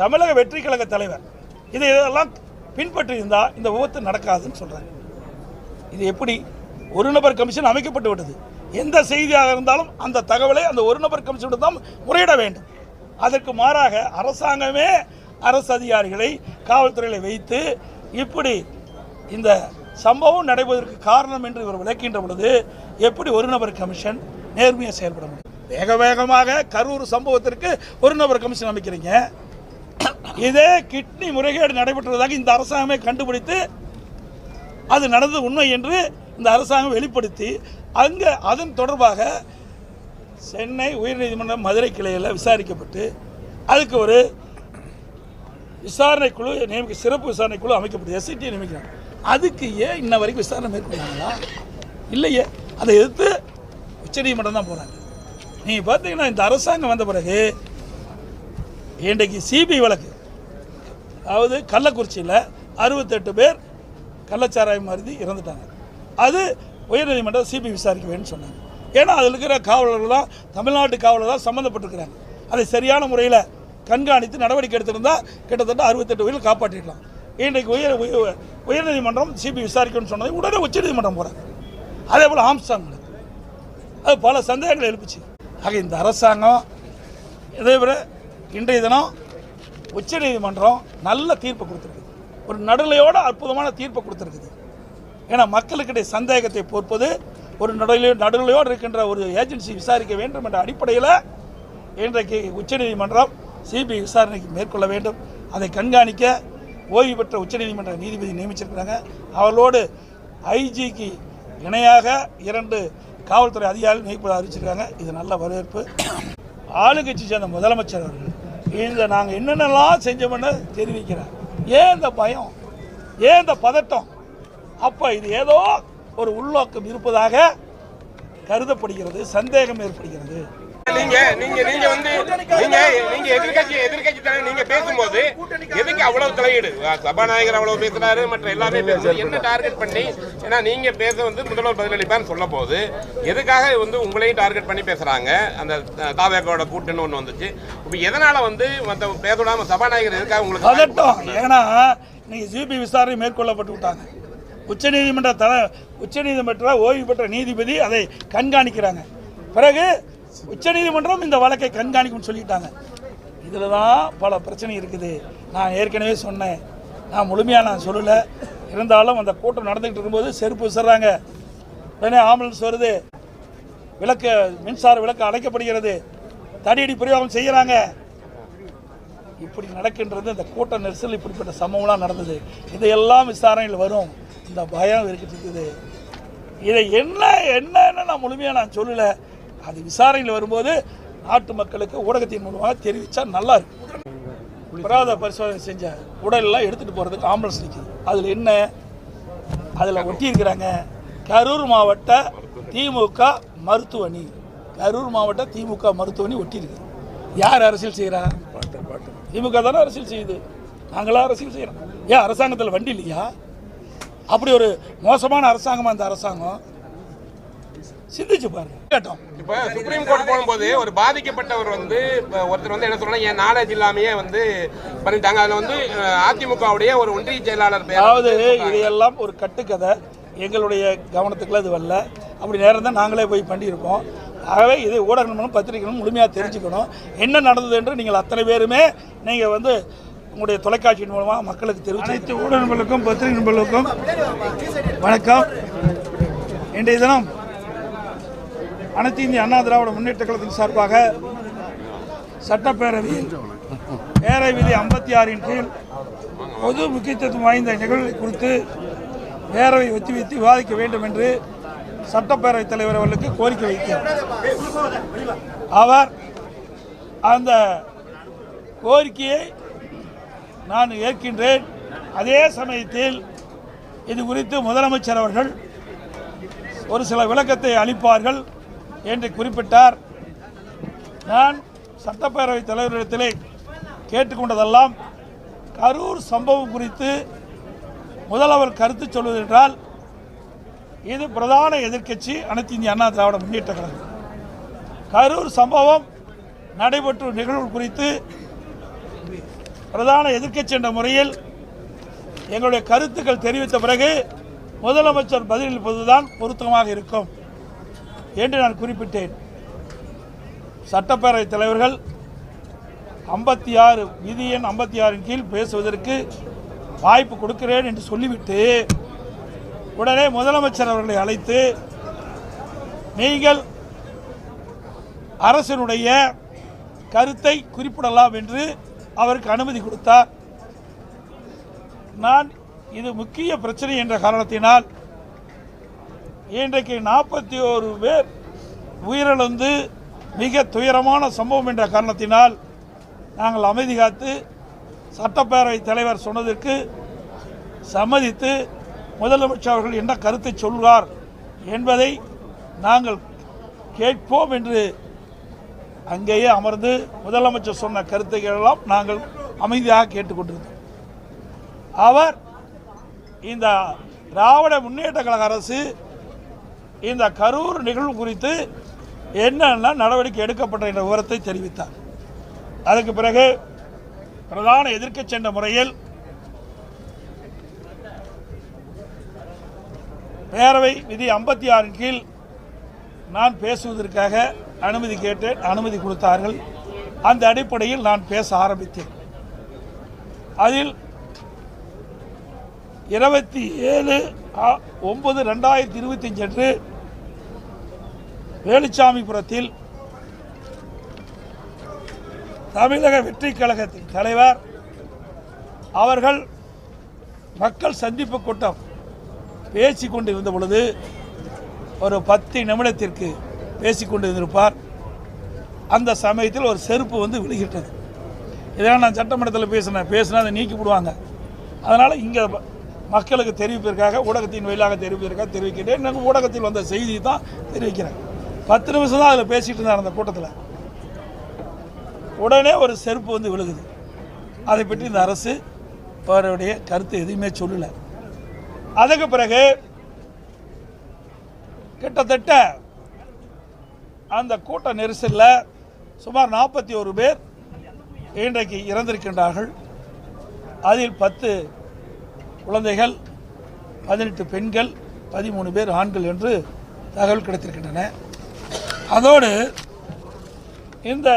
தமிழக வெற்றி கழக தலைவர். இதை இதெல்லாம் பின்பற்றி இருந்தால் இந்த விபத்து நடக்காதுன்னு சொல்கிறாங்க இது எப்படி ஒரு நபர் கமிஷன் அமைக்கப்பட்டு விட்டது? எந்த செய்தியாக இருந்தாலும் அந்த தகவலை அந்த ஒரு நபர் கமிஷன் தான் முறையிட வேண்டும். அதற்கு மாறாக அரசாங்கமே அரசு அதிகாரிகளை காவல்துறையில் வைத்து இப்படி இந்த சம்பவம் நடைபெறுவதற்கு காரணம் என்று இவர் விளக்கின்ற பொழுது எப்படி ஒரு நபர் கமிஷன் நேர்மையாக செயல்பட முடியும்? வேக வேகமாக கரூர் சம்பவத்திற்கு ஒரு நபர் கமிஷன் அமைக்கிறீங்க. இதே கிட்னி முறைகேடு நடைபெற்றதாக இந்த அரசாங்கமே கண்டுபிடித்து அது நடந்தது உண்மை என்று இந்த அரசாங்கம் வெளிப்படுத்தி அங்கே அதன் தொடர்பாக சென்னை உயர்நீதிமன்றம் மதுரை கிளையில் விசாரிக்கப்பட்டு அதுக்கு ஒரு விசாரணை குழு நியமிக்க சிறப்பு விசாரணை குழு அமைக்கப்பட்டு எஸ்ஐடி நியமிக்கிறாங்க. அதுக்கு ஏன் இன்ன வரைக்கும் விசாரணை மேற்கொண்டாங்களா இல்லையே. அதை எதிர்த்து உச்சநீதிமன்றம் தான் போகிறாங்க நீங்கள் பார்த்தீங்கன்னா இந்த அரசாங்கம் வந்த பிறகு இன்றைக்கு சிபிஐ வழக்கு. அதாவது கள்ளக்குறிச்சியில் அறுபத்தெட்டு பேர் கள்ளச்சாராயம் மருந்தி இறந்துட்டாங்க. அது உயர்நீதிமன்றம் சிபிஐ விசாரிக்க வேணும்னு சொன்னாங்க. ஏன்னா அதில் இருக்கிற காவலர்கள் தான் தமிழ்நாட்டு காவலர் தான் சம்மந்தப்பட்டிருக்கிறாங்க. அதை சரியான முறையில் கண்காணித்து நடவடிக்கை எடுத்திருந்தால் கிட்டத்தட்ட அறுபத்தெட்டு உயிரை காப்பாற்றிடலாம். இன்றைக்கு உயர் உயர்நீதிமன்றம் சிபிஐ விசாரிக்கணும்னு சொன்னது உடனே உச்சநீதிமன்றம் போகிறாங்க அதே போல் ஆம்ஸ்டாங் அது பல சந்தேகங்களை எழுப்புச்சு. ஆக இந்த அரசாங்கம் இதே விட இன்றைய தினம் உச்சநீதிமன்றம் நல்ல தீர்ப்பு கொடுத்துருக்குது ஒரு நடுநிலையோட அற்புதமான தீர்ப்பை கொடுத்துருக்குது. ஏன்னா மக்களுக்கிடையே சந்தேகத்தை பொறுப்பது ஒரு நடுநிலை நடுநிலையோடு இருக்கின்ற ஒரு ஏஜென்சி விசாரிக்க வேண்டும் என்ற அடிப்படையில் இன்றைக்கு உச்சநீதிமன்றம் சிபிஐ விசாரணைக்கு மேற்கொள்ள வேண்டும். அதை கண்காணிக்க ஓய்வு பெற்ற உச்சநீதிமன்ற நீதிபதி நியமிச்சிருக்கிறாங்க. அவர்களோடு ஐஜிக்கு இணையாக இரண்டு காவல்துறை அதிகாரிகள் நியமிப்பதாக அறிவிச்சிருக்காங்க. இது நல்ல வரவேற்பு. ஆளுங்கட்சி சேர்ந்த முதலமைச்சர் அவர்கள் இதில் நாங்கள் என்னென்னலாம் செஞ்சோம்னு தெரிவிக்கிறேன். ஏன் இந்த பயம்? ஏன் இந்த பதட்டம்? அப்போ இது ஏதோ ஒரு உள்நோக்கம் இருப்பதாக கருதப்படுகிறது சந்தேகம் ஏற்படுகிறது. நீங்க நீங்க நீங்க வந்து நீங்க நீங்க எதிர்க்கட்சி எதிர்க்கட்சி தலைவர் நீங்க பேசும்போது எதுக்கு அவ்வளவு தலையீடு? சபாநாயகர் அவ்வளவு பேசுறாரு மற்ற எல்லாமே பேசுறாரு. என்ன டார்கெட் பண்ணி ஏன்னா நீங்க பேச வந்து முதல்வர் பதிலளிப்பான்னு சொல்ல போது எதுக்காக வந்து உங்களையும் டார்கெட் பண்ணி பேசுறாங்க? அந்த தாவேக்கோட கூட்டுன்னு ஒண்ணு வந்துச்சு. இப்ப எதனால வந்து மத்த பேச சபாநாயகர் எதுக்காக உங்களுக்கு ஏன்னா இன்னைக்கு சிபி விசாரணை மேற்கொள்ளப்பட்டு விட்டாங்க. உச்சநீதிமன்ற தலை உச்சநீதிமன்ற ஓய்வு பெற்ற நீதிபதி அதை கண்காணிக்கிறாங்க. பிறகு உச்சநீதிமன்றம் இந்த வழக்கை கண்காணிக்கும்னு சொல்லிட்டாங்க. இதில் தான் பல பிரச்சனை இருக்குது. நான் ஏற்கனவே சொன்னேன். நான் முழுமையாக நான் சொல்லலை. இருந்தாலும் அந்த கூட்டம் நடந்துக்கிட்டு இருக்கும்போது செருப்பு விசுறாங்க உடனே ஆம்புலன்ஸ் வருது. விளக்கு மின்சார விளக்கு அடைக்கப்படுகிறது. தடியடி பிரயோகம் செய்கிறாங்க இப்படி நடக்கின்றது இந்த கூட்ட நெரிசல் இப்படிப்பட்ட சம்பவம்லாம் நடந்தது. இதையெல்லாம் விசாரணையில் வரும். இந்த பயம் இருக்கிட்டு இருக்குது. இதை என்ன என்னன்னு நான் முழுமையாக நான் சொல்லலை. அது விசாரணையில் வரும்போது நாட்டு மக்களுக்கு ஊடகத்தின் மூலமாக தெரிவித்தா நல்லா இருக்கும். பிராத பரிசோதனை செஞ்ச உடலெல்லாம் எடுத்துகிட்டு போகிறதுக்கு ஆம்புலன்ஸ் நிற்குது அதில் என்ன? அதில் ஒட்டியிருக்கிறாங்க கரூர் மாவட்ட திமுக மருத்துவமனை. கரூர் மாவட்ட திமுக மருத்துவமனை ஒட்டியிருக்கு. யார் அரசியல் செய்கிறா திமுக தானே அரசியல் செய்யுது. நாங்களாம் அரசியல் செய்கிறோம் ஏன் அரசாங்கத்தில் வண்டி இல்லையா? அப்படி ஒரு மோசமான அரசாங்கமாக இந்த அரசாங்கம் சிந்திச்சு பாருங்க. கேட்டோம். இப்ப சுப்ரீம் கோர்ட் போகும்போது ஒரு பாதிக்கப்பட்டவர் வந்து இப்ப ஒருத்தர் வந்து என்ன சொல்றாங்க என் நாலேஜ் இல்லாமயே வந்து பண்ணிட்டாங்க. அதுல வந்து அதிமுகவுடைய ஒரு ஒன்றிய செயலாளர் பேர் அதாவது இதையெல்லாம் ஒரு கட்டுக்கதை. எங்களுடைய கவனத்துக்குள்ள இது வரல. அப்படி நேரம் தான் நாங்களே போய் பண்ணியிருப்போம் ஆகவே இது ஊடகங்களும் பத்திரிகைகளும் முழுமையாக தெரிஞ்சுக்கணும். என்ன நடந்தது என்று நீங்கள் அத்தனை பேருமே நீங்கள் வந்து உங்களுடைய தொலைக்காட்சியின் மூலமாக மக்களுக்கு தெரிவித்து அனைத்து ஊடக நண்பர்களுக்கும் பத்திரிகை நண்பர்களுக்கும் வணக்கம். இன்றைய தினம் அனைத்து இந்திய அண்ணா திராவிட முன்னேற்ற கழகத்தின் சார்பாக சட்டப்பேரவையில் பேரை விதி ஐம்பத்தி ஆறின் கீழ் பொது முக்கியத்துவம் வாய்ந்த நிகழ்வுகளை குறித்து பேரவை ஒத்திவைத்து விவாதிக்க வேண்டும் என்று சட்டப்பேரவைத் தலைவர் அவர்களுக்கு கோரிக்கை வைத்தார். அவர் அந்த கோரிக்கையை நான் ஏற்கின்றேன். அதே சமயத்தில் இது குறித்து முதலமைச்சர் அவர்கள் ஒரு சில விளக்கத்தை அளிப்பார்கள். என்று குறிப்பிட்டார். நான் சட்டப்பேரவைத் தலைவரிடத்திலே கேட்டுக்கொண்டதெல்லாம் கரூர் சம்பவம் குறித்து முதல்வர் கருத்து சொல்வதென்றால் இது பிரதான எதிர்க்கட்சி அனைத்து இந்திய அண்ணா திராவிட முன்னேற்ற கழகம். கரூர் சம்பவம் நடைபெற்ற நிகழ்வு குறித்து பிரதான எதிர்க்கட்சி என்ற முறையில் எங்களுடைய கருத்துக்கள் தெரிவித்த பிறகு முதலமைச்சர் பதிலளிப்பதுதான் பொருத்தமாக இருக்கும். என்று நான் குறிப்பிட்டேன். சட்டப்பேரவைத் தலைவர்கள் ஐம்பத்தி ஆறு விதி எண் ஐம்பத்தி ஆறின் கீழ் பேசுவதற்கு வாய்ப்பு கொடுக்கிறேன் என்று சொல்லிவிட்டு உடனே முதலமைச்சர் அவர்களை அழைத்து நீங்கள் அரசனுடைய கருத்தை குறிப்பிடலாம் என்று அவருக்கு அனுமதி கொடுத்தார். நான் இது முக்கிய பிரச்சனை என்ற காரணத்தினால் இன்றைக்கு நாற்பத்தி ஓரு பேர் உயிரிழந்து மிக துயரமான சம்பவம் என்ற காரணத்தினால் நாங்கள் அமைதி காத்து சட்டப்பேரவை தலைவர் சொன்னதற்கு சம்மதித்து முதலமைச்சர் அவர்கள் என்ன கருத்தை சொல்வார் என்பதை நாங்கள் கேட்போம் என்று அங்கேயே அமர்ந்து முதலமைச்சர் சொன்ன கருத்துக்களெல்லாம் நாங்கள் அமைதியாக கேட்டுக்கொண்டிருந்தோம். அவர் இந்த திராவிட முன்னேற்ற கழக அரசு இந்த கரூர் நிகழ்வு குறித்து என்னென்ன நடவடிக்கை எடுக்கப்பட்ட என்ற விவரத்தை தெரிவித்தார். அதுக்கு பிறகு பிரதான எதிர்க்கட்சி சென்ற முறையில் பேரவை விதி ஐம்பத்தி ஆறின் கீழ் நான் பேசுவதற்காக அனுமதி கேட்டேன் அனுமதி கொடுத்தார்கள். அந்த அடிப்படையில் நான் பேச ஆரம்பித்தேன். அதில் இருபத்தி ஏழு ஒன்பது ரெண்டாயிரத்தி இருபத்தி அன்று வேலுச்சாமிபுரத்தில் தமிழக வெற்றி கழகத்தின் தலைவர் அவர்கள் மக்கள் சந்திப்பு கூட்டம் பேசி கொண்டிருந்த பொழுது ஒரு பத்து நிமிடத்திற்கு பேசி கொண்டிருந்திருப்பார். அந்த சமயத்தில் ஒரு செருப்பு வந்து விழுகிட்டது. இதெல்லாம் நான் சட்டமன்றத்தில் பேசினேன் பேசினா அதை நீக்கி விடுவாங்க. அதனால் இங்கே மக்களுக்கு தெரிவிப்பதற்காக ஊடகத்தின் வழியாக தெரிவிப்பதற்காக தெரிவிக்கிறேன் நாங்கள் ஊடகத்தில் வந்த செய்தி தான் தெரிவிக்கிறேன் பத்து நிமிஷம் தான் அதில் பேசிகிட்டு இருந்தார் அந்த கூட்டத்தில். உடனே ஒரு செருப்பு வந்து விழுகுது. அதை பற்றி இந்த அரசு அவருடைய கருத்து எதுவுமே சொல்லலை. அதுக்கு பிறகு கிட்டத்தட்ட அந்த கூட்ட நெரிசலில் சுமார் நாற்பத்தி ஒரு பேர் இன்றைக்கு இறந்திருக்கின்றார்கள். அதில் பத்து குழந்தைகள் பதினெட்டு பெண்கள் பதிமூணு பேர் ஆண்கள் என்று தகவல் கிடைத்திருக்கின்றன. அதோடு இந்த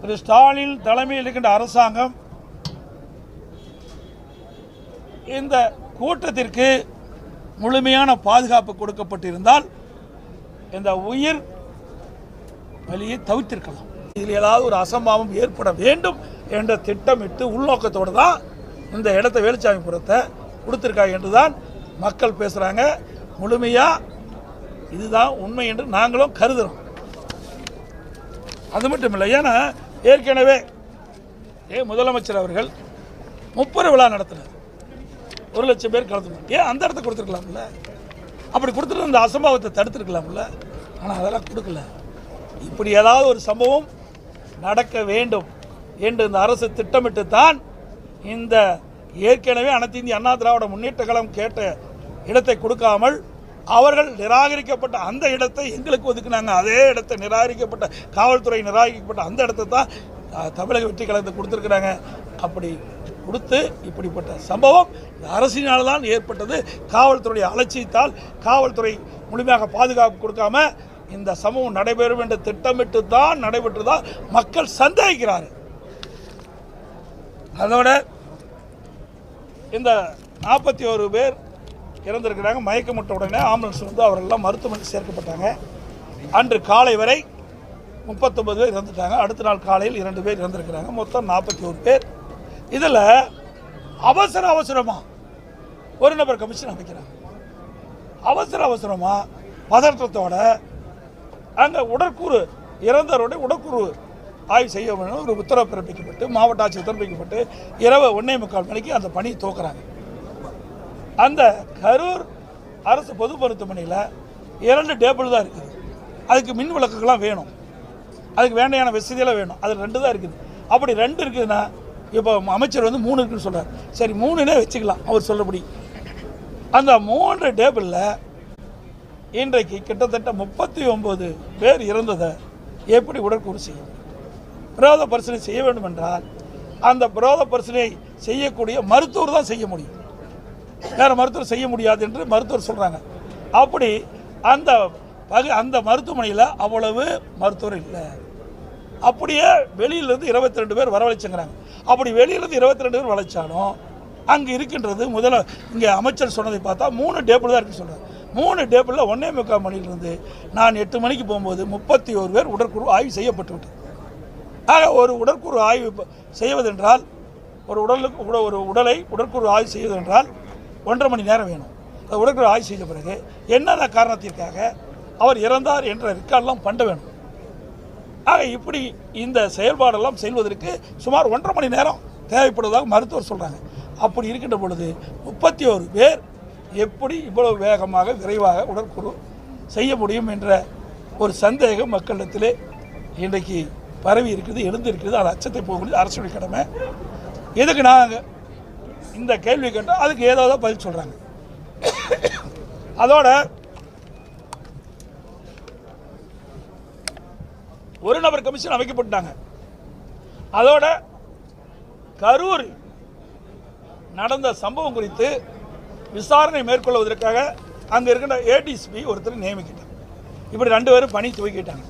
திரு ஸ்டாலின் தலைமையில் இருக்கின்ற அரசாங்கம் இந்த கூட்டத்திற்கு முழுமையான பாதுகாப்பு கொடுக்கப்பட்டிருந்தால் இந்த உயிர் வழியை தவிர்த்திருக்கலாம் இதில் ஏதாவது ஒரு அசம்பாவம் ஏற்பட வேண்டும் என்ற திட்டமிட்டு உள்நோக்கத்தோடு தான் இந்த இடத்த வேலுச்சாமிபுரத்தை கொடுத்துருக்காங்க என்று தான் மக்கள் பேசுகிறாங்க முழுமையாக இதுதான் உண்மை என்று நாங்களும் கருதுகிறோம் அது மட்டும் இல்லை ஏன்னா ஏற்கனவே ஏ முதலமைச்சர் அவர்கள் முப்பது விழா நடத்தினார். ஒரு லட்சம் பேர் கலந்து ஏன் அந்த இடத்த கொடுத்துருக்கலாம்ல? அப்படி கொடுத்துட்டு அந்த அசம்பாவத்தை தடுத்துருக்கலாம்ல? ஆனால் அதெல்லாம் கொடுக்கல. இப்படி ஏதாவது ஒரு சம்பவம் நடக்க வேண்டும் என்று இந்த அரசு திட்டமிட்டு தான் இந்த ஏற்கனவே அனைத்து இந்திய அண்ணா திராவிட முன்னேற்ற கழகம் கேட்ட இடத்தை கொடுக்காமல் அவர்கள் நிராகரிக்கப்பட்ட அந்த இடத்தை எங்களுக்கு ஒதுக்குனாங்க. அதே இடத்தை நிராகரிக்கப்பட்ட காவல்துறை நிராகரிக்கப்பட்ட அந்த இடத்தை தான் தமிழக வெற்றி கழகத்தை கொடுத்துருக்குறாங்க. அப்படி கொடுத்து இப்படிப்பட்ட சம்பவம் அரசினால் தான் ஏற்பட்டது. காவல்துறை அலட்சியத்தால் காவல்துறை முழுமையாக பாதுகாப்பு கொடுக்காம இந்த சம்பவம் நடைபெறும் என்று திட்டமிட்டு தான் நடைபெற்றதா மக்கள் சந்தேகிக்கிறார். அதோட இந்த நாற்பத்தி ஒரு பேர் இறந்திருக்கிறாங்க. மயக்கமுட்ட உடனே ஆம்புலன்ஸ் வந்து அவரெல்லாம் மருத்துவமனைக்கு சேர்க்கப்பட்டாங்க. அன்று காலை வரை முப்பத்தொம்பது பேர் இறந்துட்டாங்க. அடுத்த நாள் காலையில் இரண்டு பேர் இறந்திருக்கிறாங்க. மொத்தம் நாற்பத்தி ஒரு பேர். இதில் அவசர அவசரமாக ஒரு நபர் கமிஷன் அமைக்கிறாங்க. அவசர அவசரமாக பதற்றத்தோட அங்கே உடற்கூறு இறந்தவருடைய உடற்கூறு ஆய்வு செய்ய வேண்டும் ஒரு உத்தரவு பிறப்பிக்கப்பட்டு மாவட்ட ஆட்சியர் பிறப்பிக்கப்பட்டு இரவு ஒன்றே முக்கால் மணிக்கு அந்த பணியை தோக்குறாங்க அந்த கரூர் அரசு பொது மருத்துவமனையில் இரண்டு டேபிள் தான் இருக்குது. அதுக்கு மின் விளக்குகள்லாம் வேணும். அதுக்கு வேண்டையான வசதியெல்லாம் வேணும். அது ரெண்டு தான் இருக்குது. அப்படி ரெண்டு இருக்குதுன்னா இப்போ அமைச்சர் வந்து மூணு இருக்குன்னு சொல்கிறார் சரி மூணுனே வச்சுக்கலாம் அவர் சொல்லபடி அந்த மூன்று டேபிளில் இன்றைக்கு கிட்டத்தட்ட முப்பத்தி ஒம்பது பேர் இறந்ததை எப்படி உடற்கூறு செய்ய பிரோத பிரேத பரிசீலனை செய்ய வேண்டும் என்றால் அந்த விரோத பரிசனை செய்யக்கூடிய மருத்துவர் தான் செய்ய முடியும். வேறு மருத்துவர் செய்ய முடியாது என்று மருத்துவர் சொல்கிறாங்க அப்படி அந்த பகு அந்த மருத்துவமனையில் அவ்வளவு மருத்துவர் இல்லை. அப்படியே வெளியிலேருந்து இருபத்தி ரெண்டு பேர் வரவழைச்சுங்கிறாங்க. அப்படி வெளியிலேருந்து இருபத்தி ரெண்டு பேர் வளைச்சாலும் அங்கே இருக்கின்றது முதல்ல இங்கே அமைச்சர் சொன்னதை பார்த்தா மூணு டேபிள் தான் இருக்குன்னு சொல்கிறார் மூணு டேபிளில் ஒன்றே முக்கால் மணிலிருந்து நான் எட்டு மணிக்கு போகும்போது முப்பத்தி ஒரு பேர் உடற்குழு ஆய்வு செய்யப்பட்டு விட்டது ஆக ஒரு உடற்குழு ஆய்வு செய்வதென்றால் ஒரு உடலுக்கு உட- ஒரு உடலை உடற்குழு ஆய்வு செய்வதென்றால் ஒன்றரை மணி நேரம் வேணும். அது உடற்கூறு ஆய்வு செய்த பிறகு என்னென்ன காரணத்திற்காக அவர் இறந்தார் என்ற ரெக்கார்டெல்லாம் பண்ண வேணும் ஆக இப்படி இந்த செயல்பாடெல்லாம் செய்வதற்கு சுமார் ஒன்றரை மணி நேரம் தேவைப்படுவதாக மருத்துவர் சொல்கிறாங்க அப்படி இருக்கின்ற பொழுது முப்பத்தி ஒரு பேர் எப்படி இவ்வளவு வேகமாக விரைவாக உடற்குழு செய்ய முடியும் என்ற ஒரு சந்தேகம் மக்களிடத்திலே இன்றைக்கு பரவி இருக்குது எழுந்திருக்கிறது. அது அச்சத்தை போகக்கூடிய அரசுடைய கடமை. எதுக்கு நாங்கள் இந்த கேள்வி கேட்டால் அதுக்கு ஏதாவது பதில் சொல்கிறாங்க அதோட ஒரு நபர் கமிஷன் அமைக்கப்பட்டாங்க. அதோட கரூர் நடந்த சம்பவம் குறித்து விசாரணை மேற்கொள்வதற்காக அங்கே இருக்கின்ற ஏடிஎஸ்பி ஒருத்தர் நியமிக்கிட்டாங்க. இப்படி ரெண்டு பேரும் பணி துவக்கிட்டாங்க.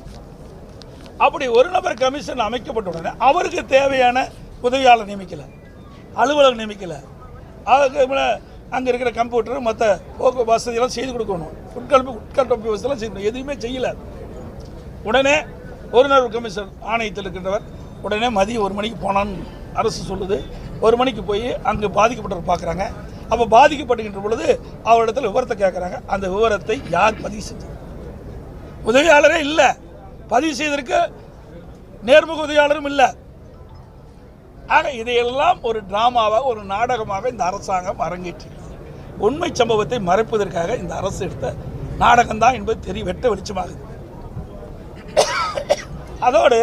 அப்படி ஒரு நபர் கமிஷன் அமைக்கப்பட்ட உடனே அவருக்கு தேவையான உதவியாளர் நியமிக்கலை. அலுவலகம் நியமிக்கலை. அதுக்கு மேலே அங்கே இருக்கிற கம்ப்யூட்டர் மற்ற போக்கு வசதியெல்லாம் செய்து கொடுக்கணும். உட்கல்வி உட்கட்டமைப்பு வசதியெல்லாம் செய்யணும் எதுவுமே செய்யலை. உடனே ஒரு நாள் கமிஷன் ஆணையத்தில் இருக்கின்றவர் உடனே மதியம் ஒரு மணிக்கு போனான்னு அரசு சொல்லுது ஒரு மணிக்கு போய் அங்கே பாதிக்கப்பட்டவர் பார்க்குறாங்க. அப்போ பாதிக்கப்படுகின்ற பொழுது அவரிடத்தில் விவரத்தை கேட்குறாங்க அந்த விவரத்தை யார் பதிவு செஞ்சது? உதவியாளரே இல்லை. பதிவு செய்ததற்கு நேர்முக உதவியாளரும் இல்லை. ஆக இதையெல்லாம் ஒரு டிராமாவாக ஒரு நாடகமாக இந்த அரசாங்கம் அரங்கேற்றிருக்கிறது உண்மை சம்பவத்தை மறைப்பதற்காக இந்த அரசு எடுத்த நாடகம்தான் என்பது தெரிய வெட்ட வெளிச்சமாகுது அதோடு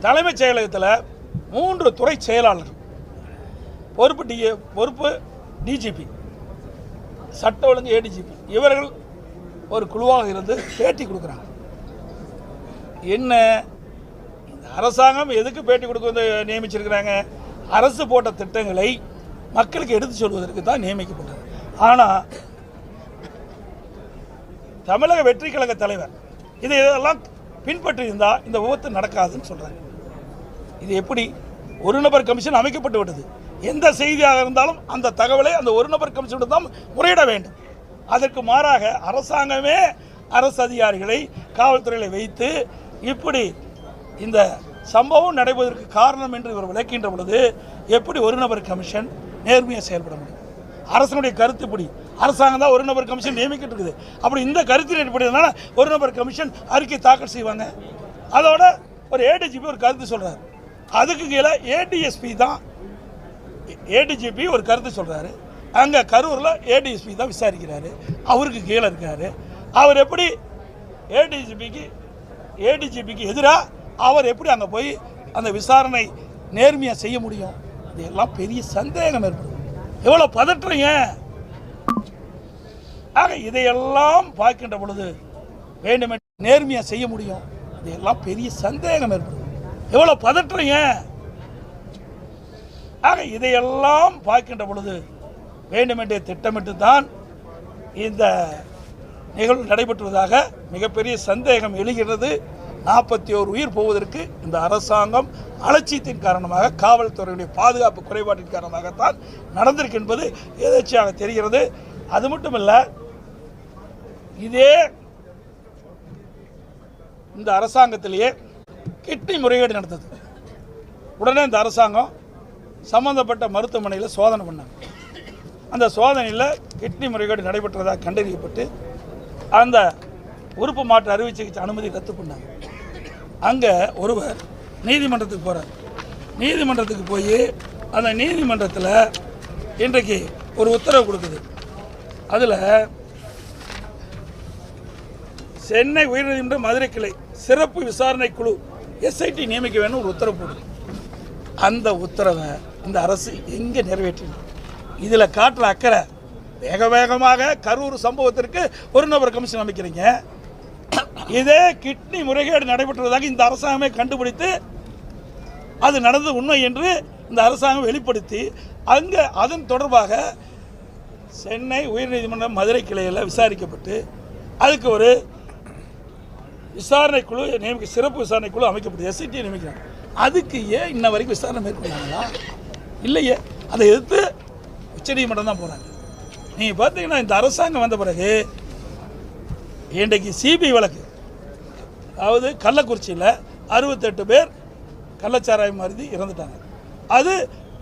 தலைமைச் செயலகத்தில் மூன்று துறை செயலாளர் பொறுப்பு டி பொறுப்பு டிஜிபி சட்ட ஒழுங்கு ஏடிஜிபி இவர்கள் ஒரு குழுவாக இருந்து பேட்டி கொடுக்குறாங்க. என்ன அரசாங்கம் எதுக்கு பேட்டி கொடுக்க வந்து நியமிச்சிருக்கிறாங்க? அரசு போட்ட திட்டங்களை மக்களுக்கு எடுத்து சொல்வதற்கு தான் நியமிக்கப்பட்டது. ஆனால் தமிழக வெற்றி கழக தலைவர் இதை இதெல்லாம் பின்பற்றி இருந்தால் இந்த விபத்து நடக்காதுன்னு சொல்கிறாங்க இது எப்படி? ஒரு நபர் கமிஷன் அமைக்கப்பட்டு விட்டது. எந்த செய்தியாக இருந்தாலும் அந்த தகவலை அந்த ஒரு நபர் கமிஷன் தான் முறையிட வேண்டும். அதற்கு மாறாக அரசாங்கமே அரசு அதிகாரிகளை காவல்துறையில் வைத்து இப்படி இந்த சம்பவம் நடைபெறுவதற்கு காரணம் என்று இவர் விளக்கின்ற பொழுது எப்படி ஒரு நபர் கமிஷன் நேர்மையாக செயல்பட முடியும்? அரசனுடைய கருத்துப்படி அரசாங்கம் தான் ஒரு நபர் கமிஷன் நியமிக்கிட்டு இருக்குது. அப்படி இந்த கருத்தின் அடிப்படையினால ஒரு நபர் கமிஷன் அறிக்கை தாக்கல் செய்வாங்க. அதோட ஒரு ஏடிஜிபி ஒரு கருத்து சொல்கிறார் அதுக்கு கீழே ஏடிஎஸ்பி தான் ஏடிஜிபி ஒரு கருத்து சொல்கிறாரு அங்கே கரூரில் ஏடிஎஸ்பி தான் விசாரிக்கிறாரு. அவருக்கு கீழே இருக்காரு. அவர் எப்படி ஏடிஜிபிக்கு ஏடிஜிபிக்கு எதிராக அவர் எப்படி அங்கே போய் அந்த விசாரணை நேர்மையாக செய்ய முடியும்? இதெல்லாம் பெரிய சந்தேகம் ஏற்படும். எவ்வளோ பதற்றம் ஏன்? ஆக இதையெல்லாம் பார்க்கின்ற பொழுது வேண்டுமென்று நேர்மையாக செய்ய முடியும். இதையெல்லாம் பெரிய சந்தேகம் ஏற்படும். எவ்வளோ பதற்றம் ஏன்? ஆக இதையெல்லாம் பார்க்கின்ற பொழுது வேண்டுமென்றே திட்டமிட்டு தான் இந்த நிகழ்வு நடைபெற்றுவதாக மிகப்பெரிய சந்தேகம் எழுகிறது. நாற்பத்தி ஓரு உயிர் போவதற்கு இந்த அரசாங்கம் அலட்சியத்தின் காரணமாக காவல்துறையுடைய பாதுகாப்பு குறைபாட்டின் காரணமாகத்தான் நடந்திருக்கு என்பது எதேச்சையாக தெரிகிறது. அது மட்டுமல்ல இதே இந்த அரசாங்கத்திலேயே கிட்னி முறைகேடு நடந்தது. உடனே இந்த அரசாங்கம் சம்பந்தப்பட்ட மருத்துவமனையில் சோதனை பண்ணாங்க. அந்த சோதனையில் கிட்னி முறைகேடு நடைபெற்றதாக கண்டறியப்பட்டு அந்த உறுப்பு மாற்று அறுவை சிகிச்சை அனுமதி ரத்து பண்ணாங்க. அங்கே ஒருவர் நீதிமன்றத்துக்கு போகிறார் நீதிமன்றத்துக்கு போய் அந்த நீதிமன்றத்தில் இன்றைக்கு ஒரு உத்தரவு கொடுக்குது. அதில் சென்னை உயர்நீதிமன்ற மதுரை கிளை சிறப்பு விசாரணை குழு எஸ்ஐடி நியமிக்க வேணும் ஒரு உத்தரவு போடுது. அந்த உத்தரவை இந்த அரசு எங்கே நிறைவேற்றின இதில் காட்டுற அக்கறை வேக வேகமாக கரூர் சம்பவத்திற்கு ஒரு நபர் கமிஷன் அமைக்கிறீங்க. இதே கிட்னி முறைகேடு நடைபெற்றதாக இந்த அரசாங்கமே கண்டுபிடித்து அது நடந்தது உண்மை என்று இந்த அரசாங்கம் வெளிப்படுத்தி அங்கே அதன் தொடர்பாக சென்னை உயர்நீதிமன்ற மதுரை கிளையில் விசாரிக்கப்பட்டு அதுக்கு ஒரு விசாரணை குழு நியமிக்க சிறப்பு விசாரணை குழு அமைக்கப்பட்டு எஸ்ஐடி நியமிக்கிறாங்க. அதுக்கு ஏன் இன்ன வரைக்கும் விசாரணை மேற்கொண்டாங்களா இல்லையே. அதை எதிர்த்து உச்சநீதிமன்றம் தான் போகிறாங்க நீங்கள் பார்த்தீங்கன்னா இந்த அரசாங்கம் வந்த பிறகு இன்றைக்கு சிபிஐ வழக்கு. அதாவது கள்ளக்குறிச்சியில் அறுபத்தெட்டு பேர் கள்ளச்சாராயம் மருதி இறந்துட்டாங்க. அது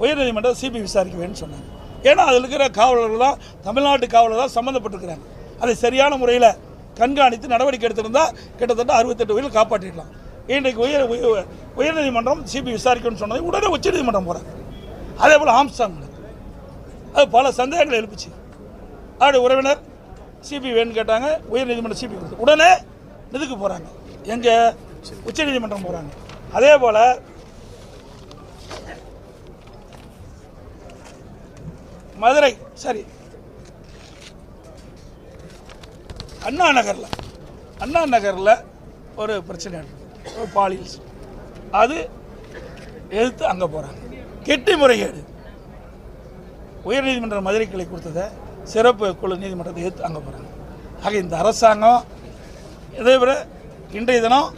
உயர்நீதிமன்றம் சிபிஐ விசாரிக்க வேண்டும் சொன்னாங்க. ஏன்னா அதில் இருக்கிற காவலர்கள் தான் தமிழ்நாட்டு காவலர் தான் சம்மந்தப்பட்டிருக்கிறாங்க. அதை சரியான முறையில் கண்காணித்து நடவடிக்கை எடுத்திருந்தால் கிட்டத்தட்ட அறுபத்தெட்டு உயிரை காப்பாற்றிடலாம். இன்றைக்கு உயர் உயர்நீதிமன்றம் சிபிஐ விசாரிக்கணும்னு சொன்னது உடனே உச்சநீதிமன்றம் போகிறாங்க அதே போல் ஆம்ஸ்டாங் அது பல சந்தேகங்களை எழுப்பிச்சு. அவருடைய உறவினர் சிபி வேணும்னு கேட்டாங்க உயர்நீதிமன்றம் சிபி கொடுத்து. உடனே இதுக்கு போகிறாங்க எங்கே உச்சநீதிமன்றம் போகிறாங்க அதே போல் மதுரை சரி. அண்ணா நகரில் அண்ணா நகரில் ஒரு பிரச்சனை ஒரு பாலியல் அது எதிர்த்து அங்கே போகிறாங்க கெட்டி முறைகேடு. உயர்நீதிமன்ற மதுரை கிளை கொடுத்ததை சிறப்பு குழு நீதிமன்றத்தை ஏற்று அங்கே போகிறாங்க ஆக இந்த அரசாங்கம் இதே விட இன்றைய தினம்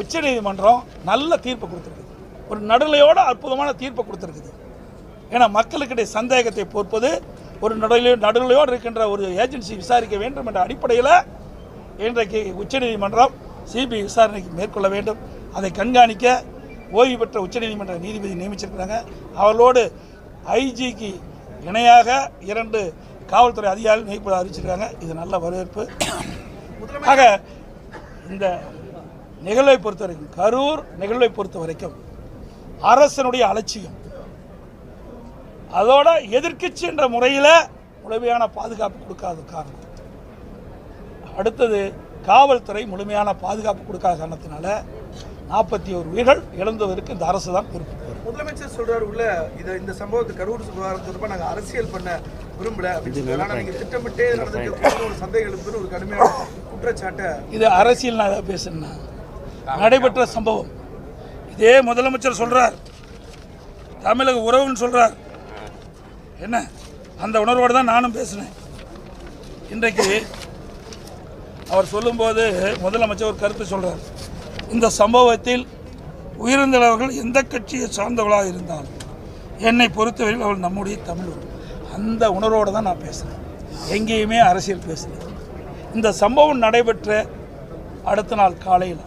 உச்சநீதிமன்றம் நல்ல தீர்ப்பு கொடுத்துருக்குது. ஒரு நடுநிலையோட அற்புதமான தீர்ப்பை கொடுத்துருக்குது. ஏன்னா மக்களுக்கிடையே சந்தேகத்தை பொறுப்பது ஒரு நடுநிலை நடுநிலையோடு இருக்கின்ற ஒரு ஏஜென்சி விசாரிக்க வேண்டும் என்ற அடிப்படையில் இன்றைக்கு உச்சநீதிமன்றம் சிபிஐ விசாரணைக்கு மேற்கொள்ள வேண்டும். அதை கண்காணிக்க ஓய்வு பெற்ற உச்சநீதிமன்ற நீதிபதி நியமிச்சிருக்கிறாங்க. அவர்களோடு ஐஜிக்கு இணையாக இரண்டு காவல்துறை அதிகாரிகள் நியமிப்பதை அறிவிச்சிருக்காங்க. இது நல்ல வரவேற்பு. ஆக இந்த நிகழ்வை பொறுத்த வரைக்கும் கரூர் நிகழ்வை பொறுத்த வரைக்கும் அரசனுடைய அலட்சியம். அதோட எதிர்க்கட்சி என்ற முறையில் முழுமையான பாதுகாப்பு கொடுக்காத காரணம். அடுத்தது காவல்துறை முழுமையான பாதுகாப்பு கொடுக்காத காரணத்தினால நாற்பத்தி ஒரு உயிர்கள் இழந்ததற்கு இந்த அரசு தான் பொறுப்பு. முதலமைச்சர் சொல்றாரு உள்ள இதை இந்த சம்பவத்தை கரூர் சுகாதாரம் தொடர்பாக நாங்கள் அரசியல் பண்ண விரும்பல அப்படின்னு திட்டமிட்டே ஒரு சந்தேகம் எழுப்புன்னு ஒரு கடுமையான குற்றச்சாட்டை இது அரசியல் நான் ஏதாவது பேசுனா நடைபெற்ற சம்பவம். இதே முதலமைச்சர் சொல்றார். தமிழக உறவுன்னு சொல்றார். என்ன? அந்த உணர்வோடு தான் நானும் பேசினேன். இன்றைக்கு அவர் சொல்லும்போது முதலமைச்சர் ஒரு கருத்து சொல்றார். இந்த சம்பவத்தில் உயிரிழந்தவர்கள் எந்த கட்சியை சார்ந்தவர்களாக இருந்தாலும் என்னை பொறுத்தவரையில் அவள் நம்முடைய தமிழ். அந்த உணர்வோடு தான் நான் பேசுகிறேன் எங்கேயுமே அரசியல் பேசுகிறது இந்த சம்பவம் நடைபெற்ற அடுத்த நாள் காலையில்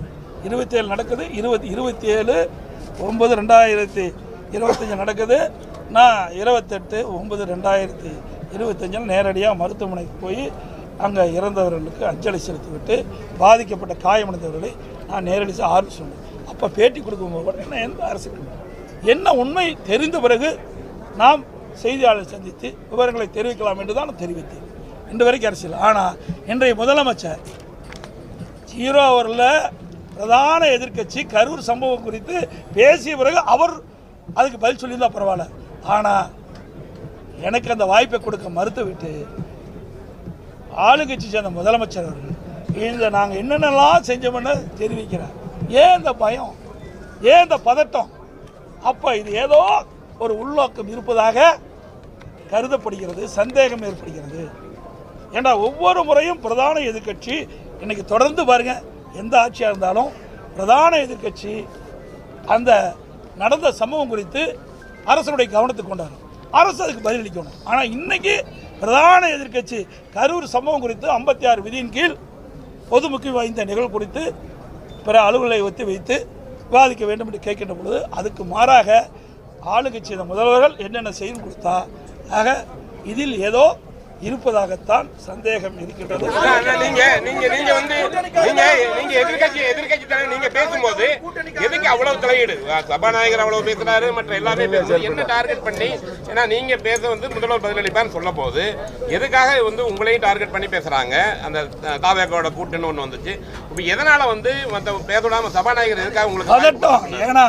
இருபத்தேழு நடக்குது. இருபத்தி இருபத்தி ஏழு ஒம்பது ரெண்டாயிரத்தி இருபத்தஞ்சி நடக்குது. நான் இருபத்தெட்டு ஒம்பது ரெண்டாயிரத்தி இருபத்தஞ்சில் நேரடியாக மருத்துவமனைக்கு போய் அங்கே இறந்தவர்களுக்கு அஞ்சலி செலுத்திவிட்டு பாதிக்கப்பட்ட காயமடைந்தவர்களை நான் நேரடி ஆர்வம் சொன்னேன். அப்போ பேட்டி கொடுக்கும்போது கூட என்ன எந்த அரசுக்கு? என்ன உண்மை தெரிந்த பிறகு நாம் செய்தியாளர் சந்தித்து விவரங்களை தெரிவிக்கலாம் என்று தான் நான் தெரிவித்தேன். இன்று வரைக்கும் அரசியல். ஆனால் இன்றைய முதலமைச்சர் ஜீரோ அவரில் பிரதான எதிர்க்கட்சி கரூர் சம்பவம் குறித்து பேசிய பிறகு அவர் அதுக்கு பதில் சொல்லியிருந்தால் பரவாயில்ல. ஆனால் எனக்கு அந்த வாய்ப்பை கொடுக்க மறுத்துவிட்டு ஆளுங்கட்சி சேர்ந்த முதலமைச்சர் அவர்கள் இந்த நாங்கள் என்னென்னலாம் செஞ்சோம்னு தெரிவிக்கிறார். ஏன் இந்த பயம்? ஏன் இந்த பதட்டம்? அப்போ இது ஏதோ ஒரு உள்நோக்கம் இருப்பதாக கருதப்படுகிறது சந்தேகம் ஏற்படுகிறது. ஏண்டா ஒவ்வொரு முறையும் பிரதான எதிர்க்கட்சி இன்னைக்கு தொடர்ந்து பாருங்க எந்த ஆட்சியாக இருந்தாலும் பிரதான எதிர்க்கட்சி அந்த நடந்த சம்பவம் குறித்து அரசனுடைய கவனத்துக்கு கொண்டாரு. அரசு அதுக்கு பதிலளிக்கணும் ஆனால் இன்னைக்கு பிரதான எதிர்க்கட்சி கரூர் சம்பவம் குறித்து ஐம்பத்தி ஆறு விதியின் கீழ் பொது முக்கியம் வாய்ந்த நிகழ்வு குறித்து பிற அலுவலை ஒத்தி வைத்து விவாதிக்க வேண்டும் என்று கேட்கின்ற பொழுது அதுக்கு மாறாக ஆளுங்கட்சி முதல்வர்கள் என்னென்ன செய்து கொடுத்தா ஆக இதில் ஏதோ இருப்பதாகத்தான் சந்தேகம் இருக்கின்றது. நீங்க நீங்க நீங்க வந்து நீங்க நீங்க எதிர்க்கட்சி எதிர்க்கட்சி தலைவர் நீங்க பேசும்போது எதுக்கு அவ்வளவு தலையீடு? சபாநாயகர் அவ்வளவு பேசுறாரு மற்ற எல்லாமே பேசுறாரு என்ன டார்கெட் பண்ணி ஏன்னா நீங்க பேச வந்து முதல்வர் பதிலளிப்பான்னு சொல்ல போது எதுக்காக வந்து உங்களையும் டார்கெட் பண்ணி பேசுறாங்க? அந்த தாவேக்கோட கூட்டுன்னு ஒண்ணு வந்துச்சு. இப்ப எதனால வந்து மத்த பேச விடாம சபாநாயகர் எதுக்காக உங்களுக்கு ஏன்னா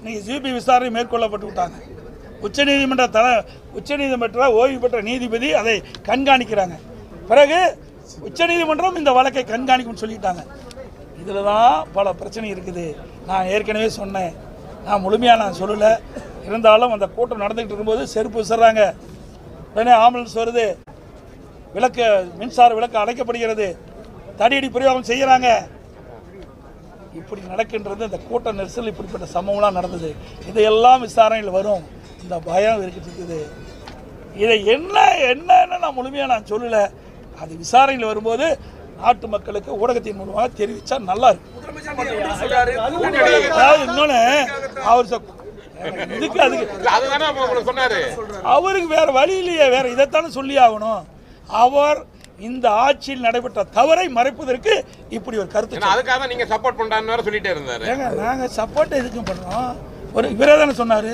இன்னைக்கு சிபி விசாரணை மேற்கொள்ளப்பட்டு விட்டாங்க. உச்சநீதிமன்ற தல உச்சநீதிமன்ற ஓய்வு பெற்ற நீதிபதி அதை கண்காணிக்கிறாங்க. பிறகு உச்சநீதிமன்றம் இந்த வழக்கை கண்காணிக்கும்னு சொல்லிட்டாங்க. இதில் தான் பல பிரச்சனை இருக்குது. நான் ஏற்கனவே சொன்னேன். நான் முழுமையாக நான் சொல்லலை. இருந்தாலும் அந்த கூட்டம் நடந்துக்கிட்டு இருக்கும்போது செருப்பு விசுறாங்க உடனே ஆம்புலன்ஸ் வருது. விளக்கு மின்சார விளக்கு அடைக்கப்படுகிறது. தடியடி பிரயோகம் செய்கிறாங்க இப்படி நடக்கின்றது இந்த கூட்ட நெரிசல் இப்படிப்பட்ட சம்பவம்லாம் நடந்தது. இதையெல்லாம் விசாரணையில் வரும். இந்த பயம் இருக்கிட்டு இருக்குது. இதை என்ன என்னன்னு நான் முழுமையாக நான் சொல்லலை. அது விசாரணையில் வரும்போது நாட்டு மக்களுக்கு ஊடகத்தின் மூலமாக தெரிவித்தா நல்லா இருக்கும். அதாவது இன்னொன்று அவர் இதுக்கு அதுக்கு அவருக்கு வேற வழி இல்லையே வேற இதைத்தானே சொல்லி ஆகணும். அவர் இந்த ஆட்சியில் நடைபெற்ற தவறை மறைப்பதற்கு இப்படி ஒரு கருத்து அதுக்காக தான் நீங்க சப்போர்ட் பண்றான்னு வேற சொல்லிட்டே இருந்தாரு. நாங்கள் சப்போர்ட் எதுக்கும் பண்ணுறோம் ஒரு இவரே தானே சொன்னார்.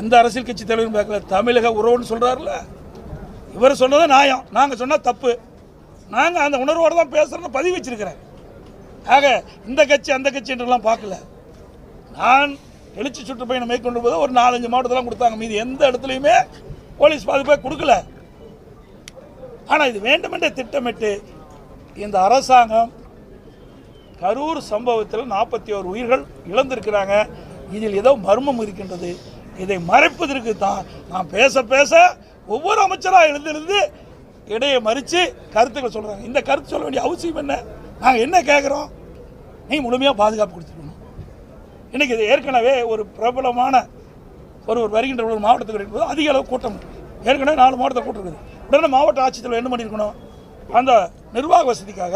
எந்த அரசியல் கட்சி தலைவரும் பார்க்கல. தமிழக உறவுன்னு சொல்கிறாருல இவர் சொன்னது நியாயம். நாங்கள் சொன்னால் தப்பு. நாங்கள் அந்த உணர்வோடு தான் பேசுகிறோன்னு பதிவு வச்சிருக்கிறேன். ஆக இந்த கட்சி அந்த கட்சி என்றெல்லாம் பார்க்கல. நான் எழுச்சி சுற்றுப்பயணம் மேற்கொண்டு போது ஒரு நாலஞ்சு மாவட்டத்தெல்லாம் கொடுத்தாங்க. மீதி எந்த இடத்துலையுமே போலீஸ் பாதுகாப்பே கொடுக்கல. ஆனால் இது வேண்டுமென்றே திட்டமிட்டு இந்த அரசாங்கம் கரூர் சம்பவத்தில் நாற்பத்தி ஓரு உயிர்கள் இழந்திருக்கிறாங்க. இதில் ஏதோ மர்மம் இருக்கின்றது. இதை மறைப்பதற்கு தான் நான் பேச பேச ஒவ்வொரு அமைச்சராக எழுந்திருந்து இடையை மறித்து கருத்துக்கள் சொல்கிறாங்க இந்த கருத்து சொல்ல வேண்டிய அவசியம் என்ன? நாங்கள் என்ன கேட்குறோம் நீ முழுமையாக பாதுகாப்பு கொடுத்துருக்கணும் இன்றைக்கி இது ஏற்கனவே ஒரு பிரபலமான ஒரு ஒரு வருகின்ற ஒரு மாவட்டத்துக்கு இருக்கும்போது அதிக அளவு கூட்டம் ஏற்கனவே நாலு மாவட்டத்தை கூட்டம் இருக்குது. உடனே மாவட்ட ஆட்சித்தலைவர் என்ன பண்ணியிருக்கணும் அந்த நிர்வாக வசதிக்காக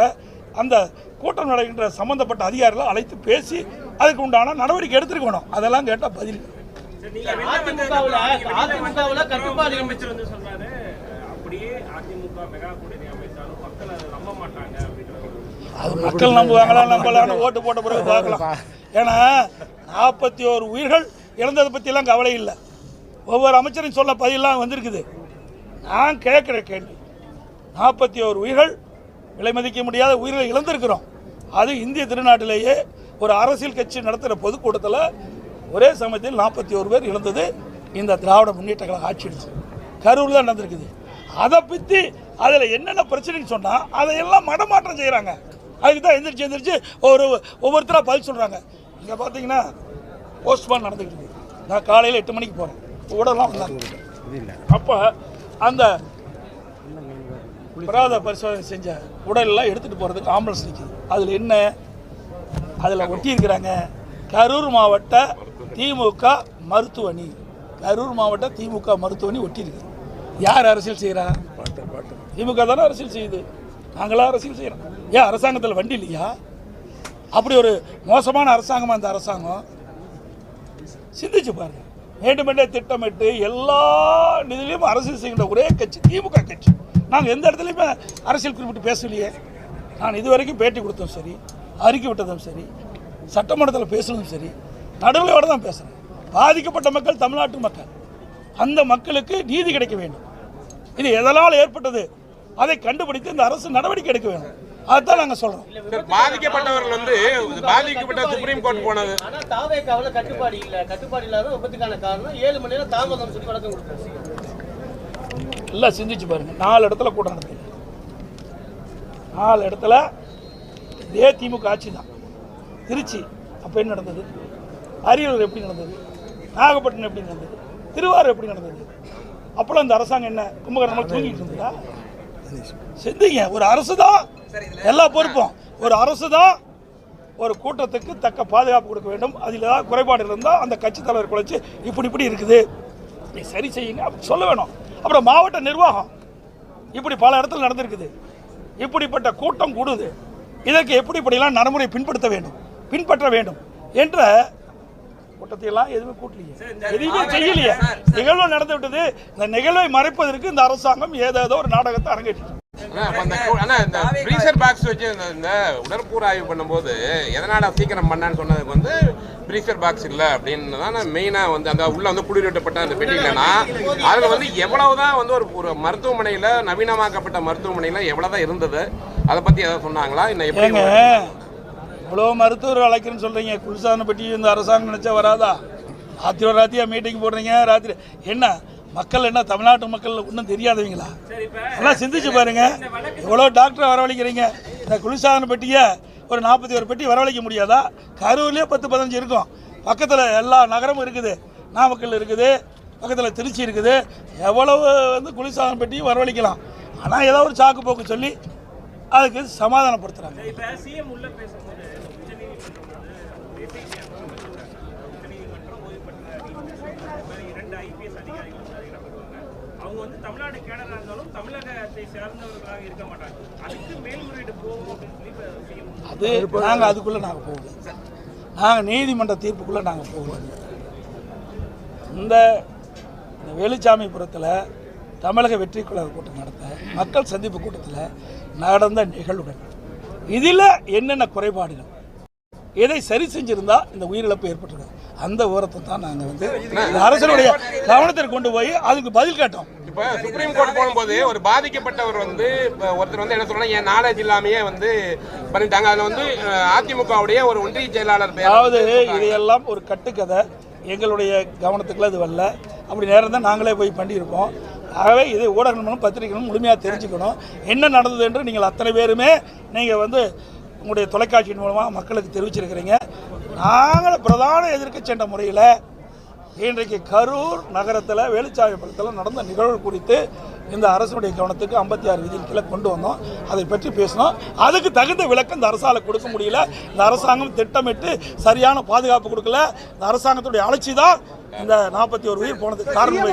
அந்த கூட்டம் நடக்கின்ற சம்பந்தப்பட்ட அதிகாரிகளை அழைத்து பேசி அதுக்கு உண்டான நடவடிக்கை எடுத்துருக்கணும். அதெல்லாம் கேட்டால் பதில் இல்லை. அதிமுகவுல அதிமுகவுல கட்டுப்பாடு அமைச்சர் வந்து சொன்னாரு அப்படியே அதிமுக மெகா கூட்டணி அமைத்தாலும் மக்கள் அதை நம்ப மாட்டாங்க அப்படின்ற அது மக்கள் நம்புவாங்களா நம்பலான்னு ஓட்டு போட்ட பிறகு பார்க்கலாம். ஏன்னா நாற்பத்தி ஓரு உயிர்கள் இழந்ததை பற்றிலாம் கவலை இல்லை. ஒவ்வொரு அமைச்சரும் சொல்ல பதிலாம் வந்திருக்குது. நான் கேட்குற கேள்வி நாற்பத்தி ஓரு உயிர்கள் விலை மதிக்க முடியாத உயிர்களை இழந்திருக்கிறோம். அது இந்திய திருநாட்டிலேயே ஒரு அரசியல் கட்சி நடத்துகிற பொதுக்கூட்டத்தில் ஒரே சமயத்தில் நாற்பத்தி ஒரு பேர் இழந்தது. இந்த திராவிட முன்னேற்ற கழக ஆட்சி எடுத்து கரூர் தான் நடந்திருக்குது. அதை பற்றி அதில் என்னென்ன பிரச்சனைன்னு சொன்னால் அதையெல்லாம் மடமாற்றம் செய்கிறாங்க அதுக்கு தான் எந்திரிச்சு எந்திரிச்சு ஒரு ஒவ்வொருத்தராக பதில் சொல்கிறாங்க இங்கே பார்த்தீங்கன்னா போஸ்ட்மார்ட் நடந்துக்கிட்டு இருக்குது நான் காலையில் எட்டு மணிக்கு போகிறேன் உடலாம் வந்தாங்க. அப்போ அந்த பிராத பரிசோதனை செஞ்ச உடலெல்லாம் எடுத்துகிட்டு போகிறதுக்கு ஆம்புலன்ஸ் நிற்கிது அதில் என்ன? அதில் ஒட்டியிருக்கிறாங்க. கரூர் மாவட்ட திமுக மருத்துவமனை. கரூர் மாவட்ட திமுக மருத்துவமனை ஒட்டியிருக்கு. யார் அரசியல் செய்கிறா திமுக தானே அரசியல் செய்யுது. நாங்களா அரசியல் செய்கிறோம் ஏன் அரசாங்கத்தில் வண்டி இல்லையா? அப்படி ஒரு மோசமான அரசாங்கமாக இந்த அரசாங்கம்? சிந்திச்சு பாருங்க. வேண்டுமென்றே திட்டமிட்டு எல்லா நிதியிலையும் அரசியல் செய்கின்ற ஒரே கட்சி திமுக கட்சி. நாங்கள் எந்த இடத்துலையுமே அரசியல் குறிப்பிட்டு பேசலையே நான் இதுவரைக்கும் பேட்டி கொடுத்ததும் சரி அறிக்கை விட்டதும் சரி சட்டமன்றத்தில் பேசுனதும் சரி நடுநிலையோட தான் பேசுகிறேன் பாதிக்கப்பட்ட மக்கள் தமிழ்நாட்டு மக்கள். அந்த மக்களுக்கு நீதி கிடைக்க வேண்டும். இது எதனால் ஏற்பட்டது? அதை கண்டுபிடித்து இந்த அரசு நடவடிக்கை எடுக்க வேண்டும். அதுதான் நாங்கள் சொல்கிறோம் சார், பாதிக்கப்பட்டவர்கள் வந்து பாதிக்கப்பட்ட சுப்ரீம் கோர்ட் போனது. ஆனா தாவேக்காவுல கட்டுப்பாடு இல்ல. கட்டுப்பாடு இல்லாத விபத்துக்கான காரணம் ஏழு மணி நேரம் தாமதம் சொல்லி வழக்கம் கொடுத்தாரு எல்லாம் சிந்திச்சு பாருங்க. நாலு இடத்துல கூட்டம் நடந்தது. நாலு இடத்துல இதே திமுக ஆட்சி தான். திருச்சி அப்போ என்ன நடந்தது? அரியலூர் எப்படி நடந்தது? நாகப்பட்டினம் எப்படி நடந்தது? திருவாரூர் எப்படி நடந்தது? அப்போலாம் இந்த அரசாங்கம் என்ன கும்பகரணமாக தூங்கிட்டு இருந்ததா? சிந்திங்க ஒரு அரசு தான் எல்லா பொறுப்பும். ஒரு அரசு தான் ஒரு கூட்டத்துக்கு தக்க பாதுகாப்பு கொடுக்க வேண்டும். அதில் ஏதாவது குறைபாடு இருந்தால் அந்த கட்சி தலைவர் குறைச்சி இப்படி இப்படி இருக்குது. நீ சரி செய்யுங்க அப்படி சொல்ல வேணும். அப்புறம் மாவட்ட நிர்வாகம். இப்படி பல இடத்துல நடந்திருக்குது. இப்படிப்பட்ட கூட்டம் கூடுது. இதற்கு எப்படி இப்படிலாம் நடைமுறை பின்படுத்த வேண்டும்? பின்பற்ற வேண்டும். என்ற கூட்டத்தையெல்லாம் எதுவுமே கூட்டலையே. எதுவுமே செய்யலையே. நிகழ்வு நடந்து விட்டது இந்த நிகழ்வை மறைப்பதற்கு இந்த அரசாங்கம் ஏதேதோ ஒரு நாடகத்தை அரங்கேற்றிட்டு ஃப்ரீசர் பாக்ஸ் வச்சு இந்த- ஆய்வு பண்ணும்போது எதனால சீக்கிரம் பண்ணான்னு சொன்னதுக்கு வந்து ஃப்ரீசர் பாக்ஸ் இல்ல அப்படின்னு தான் மெயினா வந்து அந்த உள்ள வந்து குளிரூட்டப்பட்ட அந்த பெட்டி இல்லைன்னா அதுல வந்து எவ்வளவுதான் வந்து ஒரு ஒரு மருத்துவமனையில நவீனமாக்கப்பட்ட மருத்துவமனையில எவ்வளவுதான் இருந்தது அதை பத்தி ஏதாவது சொன்னாங்களா? இன்னும் எப்படி இவ்வளோ மருத்துவர் அழைக்கிறேன்னு சொல்கிறீங்க குளிர்சாதன பெட்டி இந்த அரசாங்கம் நினச்சா வராதா? ராத்திரி ராத்திரியாக மீட்டிங் போடுறீங்க ராத்திரி. என்ன? மக்கள் என்ன தமிழ்நாட்டு மக்கள் ஒன்றும் தெரியாதவங்களா? எல்லாம் சிந்திச்சு பாருங்க. எவ்வளோ டாக்டரை வரவழைக்கிறீங்க? இந்த குளிர்சாதன பெட்டியை ஒரு நாற்பத்தி ஒரு பெட்டி வரவழைக்க முடியாதா? கரூர்லேயே பத்து பதினஞ்சு இருக்கும். பக்கத்தில் எல்லா நகரமும் இருக்குது. நாமக்கல் இருக்குது. பக்கத்தில் திருச்சி இருக்குது. எவ்வளவு வந்து குளிர்சாதன பெட்டியும் வரவழைக்கலாம். ஆனால் ஏதோ ஒரு சாக்கு போக்கு சொல்லி அதுக்கு சமாதானப்படுத்துகிறாங்க இப்ப சிஎம் உள்ள பேசும்போது உச்சநீதிமன்றம் வந்து எஸ்ஐசி உச்சநீதிமன்றம் ஓய்வு பெற்ற இரண்டு ஐபிஎஸ் அதிகாரிகள் அவங்க வந்து தமிழ்நாடு கேடராக இருந்தாலும் தமிழகத்தை சேர்ந்தவர்களாக இருக்க மாட்டாங்க. அதுக்கு மேல்முறையீடு அப்படின்னு சொல்லி அது நாங்கள் அதுக்குள்ளே நாங்கள் போகணும் நாங்கள் நீதிமன்ற தீர்ப்புக்குள்ளே நாங்கள் போவோம் இந்த இந்த வேலுச்சாமிபுரத்தில் தமிழக வெற்றி குழு கூட்டம் நடத்த மக்கள் சந்திப்பு கூட்டத்தில் நடந்த நிகழ்வுகள். இதில் என்னென்ன குறைபாடுகள்? எதை சரி செஞ்சிருந்தா இந்த உயிரிழப்பு ஏற்பட்டிருக்காது அந்த விவரத்தை தான் நாங்கள் வந்து அரசனுடைய கவனத்திற்கு கொண்டு போய் அதுக்கு பதில் கேட்டோம். இப்போ சுப்ரீம் கோர்ட் போகும்போது ஒரு பாதிக்கப்பட்டவர் வந்து இப்ப ஒருத்தர் வந்து என்ன சொல்றாங்க என் நாலேஜ் இல்லாமயே வந்து பண்ணிட்டாங்க. அதுல வந்து அதிமுகவுடைய ஒரு ஒன்றிய செயலாளர் அதாவது இதையெல்லாம் ஒரு கட்டுக்கதை. எங்களுடைய கவனத்துக்குள்ள இது வரல. அப்படி நேரம் தான் நாங்களே போய் பண்ணியிருக்கோம். ஆகவே இது ஊடகங்களும் பத்திரிகைகளும் முழுமையாக தெரிஞ்சுக்கணும். என்ன நடந்தது என்று நீங்கள் அத்தனை பேருமே நீங்கள் வந்து உங்களுடைய தொலைக்காட்சியின் மூலமாக மக்களுக்கு தெரிவிச்சிருக்கிறீங்க. நாங்கள் பிரதான எதிர்க்கட்சி என்ற முறையில் இன்றைக்கு கரூர் நகரத்தில் வேலுச்சாமிபுரத்தில் நடந்த நிகழ்வு குறித்து இந்த அரசுடைய கவனத்துக்கு ஐம்பத்தி ஆறு விதியின் கீழே கொண்டு வந்தோம். அதை பற்றி பேசினோம். அதுக்கு தகுந்த விளக்கம் இந்த அரசால் கொடுக்க முடியல. இந்த அரசாங்கம் திட்டமிட்டு சரியான பாதுகாப்பு கொடுக்கல. இந்த அரசாங்கத்துடைய அலட்சி தான் இந்த நாற்பத்தி ஒரு உயிர் போனதுக்கு காரணம்.